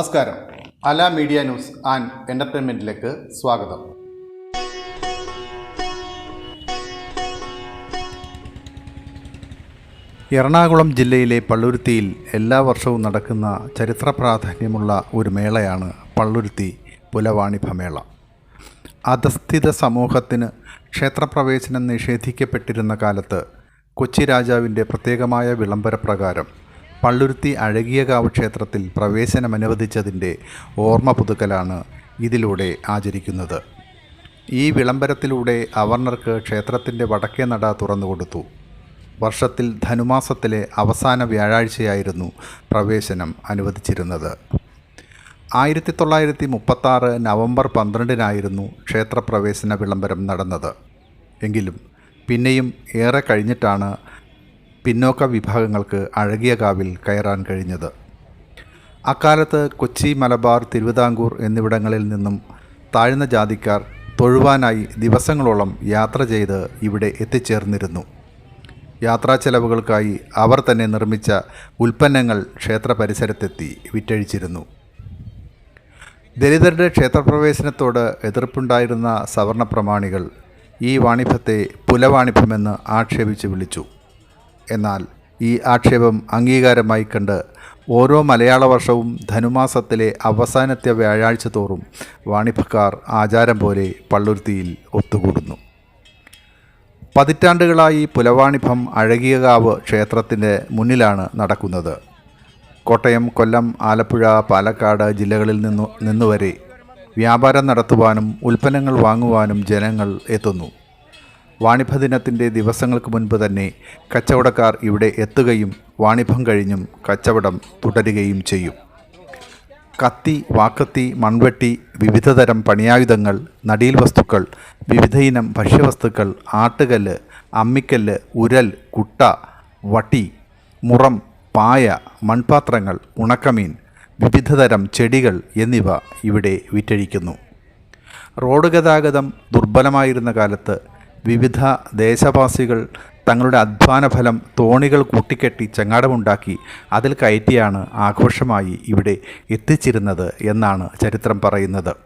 നമസ്കാരം. അല media news and എന്റർടൈൻമെന്റിലേക്ക് സ്വാഗതം. എറണാകുളം ജില്ലയിലെ പള്ളുരുത്തിയിൽ എല്ലാ വർഷവും നടക്കുന്ന ചരിത്ര പ്രാധാന്യമുള്ള ഒരു മേളയാണ് പള്ളുരുത്തി പുലവാണിഭമേള. അധസ്ഥിത സമൂഹത്തിന് ക്ഷേത്രപ്രവേശനം നിഷേധിക്കപ്പെട്ടിരുന്ന കാലത്ത് കൊച്ചി രാജാവിന്റെ പ്രത്യേകമായ വിളംബരപ്രകാരം പള്ളുരുത്തി അഴകിയകാവ് ക്ഷേത്രത്തിൽ പ്രവേശനം അനുവദിച്ചതിന്റെ ഓർമ്മ പുതുക്കലാണ് ഇതിലൂടെ ആചരിക്കുന്നത്. ഈ വിളംബരത്തിലൂടെ അവർണർക്ക് ക്ഷേത്രത്തിന്റെ വടക്കേ നട തുറന്നുകൊടുത്തു വർഷത്തിൽ ധനുമാസത്തിലെ അവസാന വ്യാഴാഴ്ചയായിരുന്നു പ്രവേശനം അനുവദിച്ചിരുന്നത്. ആയിരത്തി തൊള്ളായിരത്തി മുപ്പത്താറ് നവംബർ പന്ത്രണ്ടിനായിരുന്നു ക്ഷേത്രപ്രവേശന വിളംബരം നടന്നത്. എങ്കിലും പിന്നെയും ഏറെ കഴിഞ്ഞിട്ടാണ് പിന്നോക്ക വിഭാഗങ്ങൾക്ക് അഴകിയ കാവിൽ കയറാൻ കഴിഞ്ഞത്. അക്കാലത്ത് കൊച്ചി മലബാർ തിരുവിതാംകൂർ എന്നിവിടങ്ങളിൽ നിന്നും താഴ്ന്ന ജാതിക്കാർ തൊഴുവാനായി ദിവസങ്ങളോളം യാത്ര ചെയ്ത് ഇവിടെ എത്തിച്ചേർന്നിരുന്നു. യാത്രാ ചെലവുകൾക്കായി അവർ തന്നെ നിർമ്മിച്ച ഉൽപ്പന്നങ്ങൾ ക്ഷേത്ര പരിസരത്തെത്തി വിറ്റഴിച്ചിരുന്നു. ദലിതരുടെ ക്ഷേത്രപ്രവേശനത്തോട് എതിർപ്പുണ്ടായിരുന്ന സവർണ പ്രമാണികൾ ഈ വാണിഭത്തെ പുലവാണിഭമെന്ന് ആക്ഷേപിച്ച് വിളിച്ചു. എന്നാൽ ഈ ആക്ഷേപം അംഗീകാരമായി കണ്ട് ഓരോ മലയാള വർഷവും ധനുമാസത്തിലെ അവസാനത്തെ വ്യാഴാഴ്ച തോറും വാണിഭക്കാർ ആചാരം പോലെ പള്ളുരുത്തിയിൽ ഒത്തുകൂടുന്നു. പതിറ്റാണ്ടുകളായി പുലവാണിഭം അഴകിയകാവ് ക്ഷേത്രത്തിന്റെ മുന്നിലാണ് നടക്കുന്നത്. കോട്ടയം കൊല്ലം ആലപ്പുഴ പാലക്കാട് ജില്ലകളിൽ നിന്നു നിന്നുവരെ വ്യാപാരം നടത്തുവാനും ഉൽപ്പന്നങ്ങൾ വാങ്ങുവാനും ജനങ്ങൾ എത്തുന്നു. വാണിഭ ദിനത്തിന്റെ ദിവസങ്ങൾക്ക് മുൻപ് തന്നെ കച്ചവടക്കാർ ഇവിടെ എത്തുകയും വാണിഭം കഴിഞ്ഞും കച്ചവടം തുടരുകയും ചെയ്യും. കത്തി വാക്കത്തി മൺവെട്ടി വിവിധതരം പണിയായുധങ്ങൾ നടീൽ വസ്തുക്കൾ വിവിധയിനം ഭക്ഷ്യവസ്തുക്കൾ ആട്ടുകല്ല് അമ്മിക്കല്ല് ഉരൽ കുട്ട വട്ടി മുറം പായ മൺപാത്രങ്ങൾ ഉണക്കമീൻ വിവിധതരം ചെടികൾ എന്നിവ ഇവിടെ വിറ്റഴിക്കുന്നു. റോഡ് ഗതാഗതം ദുർബലമായിരുന്ന കാലത്ത് വിവിധ ദേശവാസികൾ തങ്ങളുടെ അധ്വാന ഫലം തോണികൾ കൂട്ടിക്കെട്ടി ചങ്ങാടമുണ്ടാക്കി അതിൽ കയറ്റിയാണ് ആഘോഷമായി ഇവിടെ എത്തിച്ചിരുന്നത് എന്നാണ് ചരിത്രം പറയുന്നത്.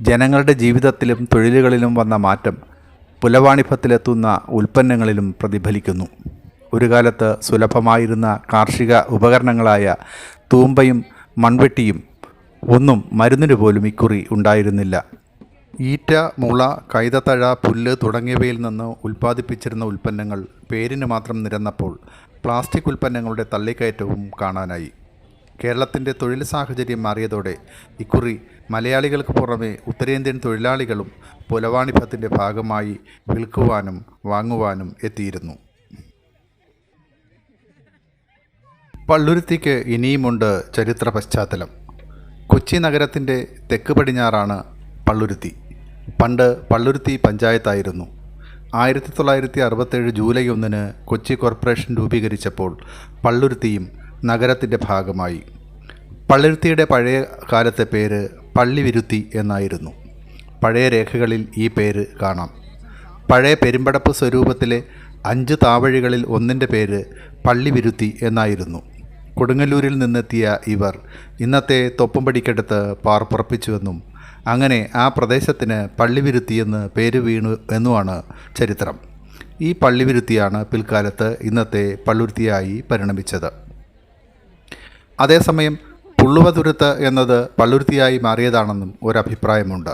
ജനങ്ങളുടെ ജീവിതത്തിലും തൊഴിലുകളിലും വന്ന മാറ്റം പുലവാണിഭത്തിലെത്തുന്ന ഉൽപ്പന്നങ്ങളിലും പ്രതിഫലിക്കുന്നു. ഒരു കാലത്ത് സുലഭമായിരുന്ന കാർഷിക ഉപകരണങ്ങളായ തൂമ്പയും മൺവെട്ടിയും ഒന്നും മരുന്നിന് പോലും ഇക്കുറി ഉണ്ടായിരുന്നില്ല. ഈറ്റ മുള കൈതത്തഴ പുല്ല് തുടങ്ങിയവയിൽ നിന്ന് ഉൽപ്പാദിപ്പിച്ചിരുന്ന ഉൽപ്പന്നങ്ങൾ പേരിന് മാത്രം നിരന്നപ്പോൾ പ്ലാസ്റ്റിക് ഉൽപ്പന്നങ്ങളുടെ തള്ളിക്കയറ്റവും കാണാനായി. കേരളത്തിന്റെ തൊഴിൽ സാഹചര്യം മാറിയതോടെ ഇക്കുറി മലയാളികൾക്ക് പുറമെ ഉത്തരേന്ത്യൻ തൊഴിലാളികളും പുലവാണിഭത്തിന്റെ ഭാഗമായി വിൽക്കുവാനും വാങ്ങുവാനും എത്തിയിരുന്നു. പള്ളുരുത്തിക്ക് ഇനിയുമുണ്ട് ചരിത്ര പശ്ചാത്തലം. കൊച്ചി നഗരത്തിന്റെ തെക്ക് പടിഞ്ഞാറാണ് പള്ളുരുത്തി. പണ്ട് പള്ളുരുത്തി പഞ്ചായത്തായിരുന്നു. ആയിരത്തി തൊള്ളായിരത്തി അറുപത്തേഴ് ജൂലൈ ഒന്നിന് കൊച്ചി കോർപ്പറേഷൻ രൂപീകരിച്ചപ്പോൾ പള്ളുരുത്തിയും നഗരത്തിന്റെ ഭാഗമായി. പള്ളുരുത്തിയുടെ പഴയ കാലത്തെ പേര് പള്ളിവിരുത്തി എന്നായിരുന്നു. പഴയ രേഖകളിൽ ഈ പേര് കാണാം. പഴയ പെരുമ്പടപ്പ് സ്വരൂപത്തിലെ അഞ്ച് താവഴികളിൽ ഒന്നിന്റെ പേര് പള്ളിവിരുത്തി എന്നായിരുന്നു. കൊടുങ്ങല്ലൂരിൽ നിന്നെത്തിയ ഇവർ ഇന്നത്തെ തൊപ്പുംപടിക്കടുത്ത് പാർപ്പുറപ്പിച്ചുവെന്നും അങ്ങനെ ആ പ്രദേശത്തിന് പള്ളിവിരുത്തി എന്ന് പേര് വീണു എന്നുമാണ് ചരിത്രം. ഈ പള്ളിവിരുത്തിയാണ് പിൽക്കാലത്ത് ഇന്നത്തെ പള്ളുരുത്തിയായി പരിണമിച്ചത്. അതേസമയം പുള്ളുവതുരുത്ത് എന്നത് പള്ളുരുത്തിയായി മാറിയതാണെന്നും ഒരഭിപ്രായമുണ്ട്.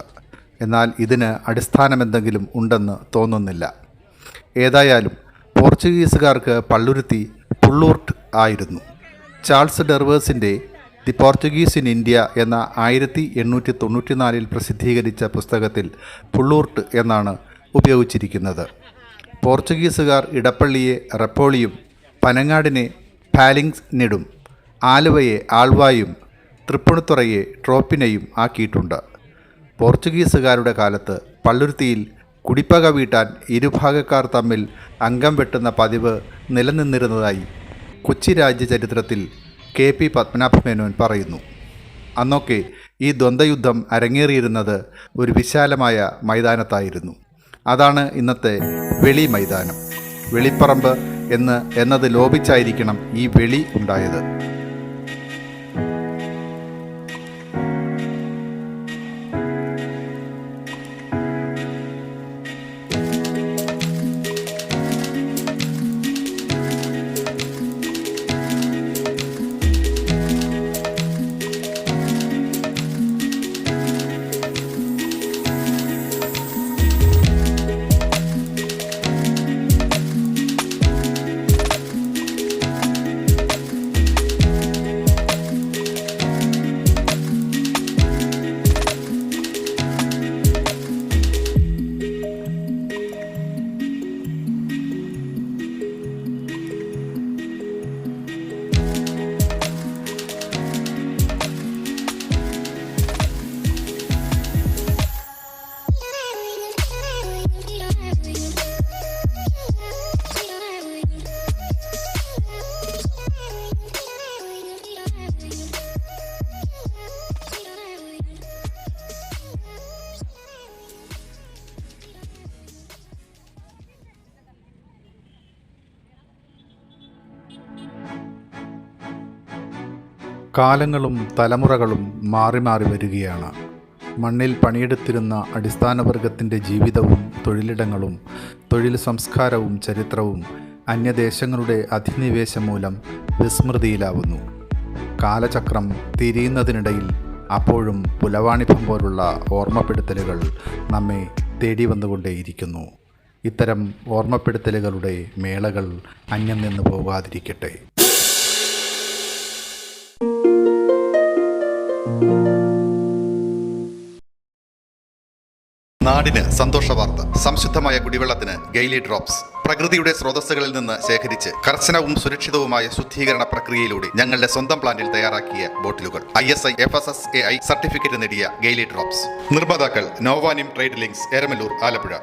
എന്നാൽ ഇതിന് അടിസ്ഥാനമെന്തെങ്കിലും ഉണ്ടെന്ന് തോന്നുന്നില്ല. ഏതായാലും പോർച്ചുഗീസുകാർക്ക് പള്ളുരുത്തി പുള്ളൂർട്ട് ആയിരുന്നു. ചാൾസ് ഡെർവേഴ്സിന്റെ ദി പോർച്ചുഗീസ് ഇൻ ഇന്ത്യ എന്ന ആയിരത്തി എണ്ണൂറ്റി തൊണ്ണൂറ്റിനാലിൽ പ്രസിദ്ധീകരിച്ച പുസ്തകത്തിൽ പുള്ളൂർട്ട് എന്നാണ് ഉപയോഗിച്ചിരിക്കുന്നത്. പോർച്ചുഗീസുകാർ ഇടപ്പള്ളിയെ റെപ്പോളിയും പനങ്ങാടിനെ ഫാലിങ്സ് നെടും ആലുവയെ ആൾവായും തൃപ്പുണിത്തുറയെ ട്രോപ്പിനെയും ആക്കിയിട്ടുണ്ട്. പോർച്ചുഗീസുകാരുടെ കാലത്ത് പള്ളുരുത്തിയിൽ കുടിപ്പക വീട്ടാൻ ഇരുഭാഗക്കാർ തമ്മിൽ അംഗം വെട്ടുന്ന പതിവ് നിലനിന്നിരുന്നതായി കൊച്ചി രാജ്യ ചരിത്രത്തിൽ കെ പി പത്മനാഭമേനോൻ പറയുന്നു. അന്നൊക്കെ ഈ ദ്വന്ദ്വയുദ്ധം അരങ്ങേറിയിരുന്നത് ഒരു വിശാലമായ മൈതാനത്തായിരുന്നു. അതാണ് ഇന്നത്തെ വെളി മൈതാനം. വെളിപ്പറമ്പ് എന്ന് എന്നത് ലോപിച്ചായിരിക്കണം ഈ വെളി ഉണ്ടായത്. കാലങ്ങളും തലമുറകളും മാറി മാറി വരികയാണ്. മണ്ണിൽ പണിയെടുത്തിരുന്ന അടിസ്ഥാനവർഗത്തിന്റെ ജീവിതവും തൊഴിലിടങ്ങളും തൊഴിൽ സംസ്കാരവും ചരിത്രവും അന്യദേശങ്ങളുടെ അധിനിവേശം മൂലം വിസ്മൃതിയിലാവുന്നു. കാലചക്രം തിരിയുന്നതിനിടയിൽ അപ്പോഴും പുലവാണിഭം പോലുള്ള ഓർമ്മപ്പെടുത്തലുകൾ നമ്മെ തേടി വന്നുകൊണ്ടേയിരിക്കുന്നു ഇത്തരം ഓർമ്മപ്പെടുത്തലുകളുടെ മേളകൾ അന്യം നിന്ന് പോകാതിരിക്കട്ടെ. നാടിന് സന്തോഷ വാർത്ത. സംശുദ്ധമായ കുടിവെള്ളത്തിന് ഗെയിലി ഡ്രോപ്സ്. പ്രകൃതിയുടെ സ്രോതസ്സുകളിൽ നിന്ന് ശേഖരിച്ച് കർശനവും സുരക്ഷിതവുമായ ശുദ്ധീകരണ പ്രക്രിയയിലൂടെ ഞങ്ങളുടെ സ്വന്തം പ്ലാന്റിൽ തയ്യാറാക്കിയ ബോട്ടിലുകൾ. I S I F S S A I certificate നേടിയ ഗെയിലി ഡ്രോപ്സ്. നിർമ്മാതാക്കൾ നോവാനിം ട്രേഡ് ലിങ്ക്സ് എരമല്ലൂർ ആലപ്പുഴ.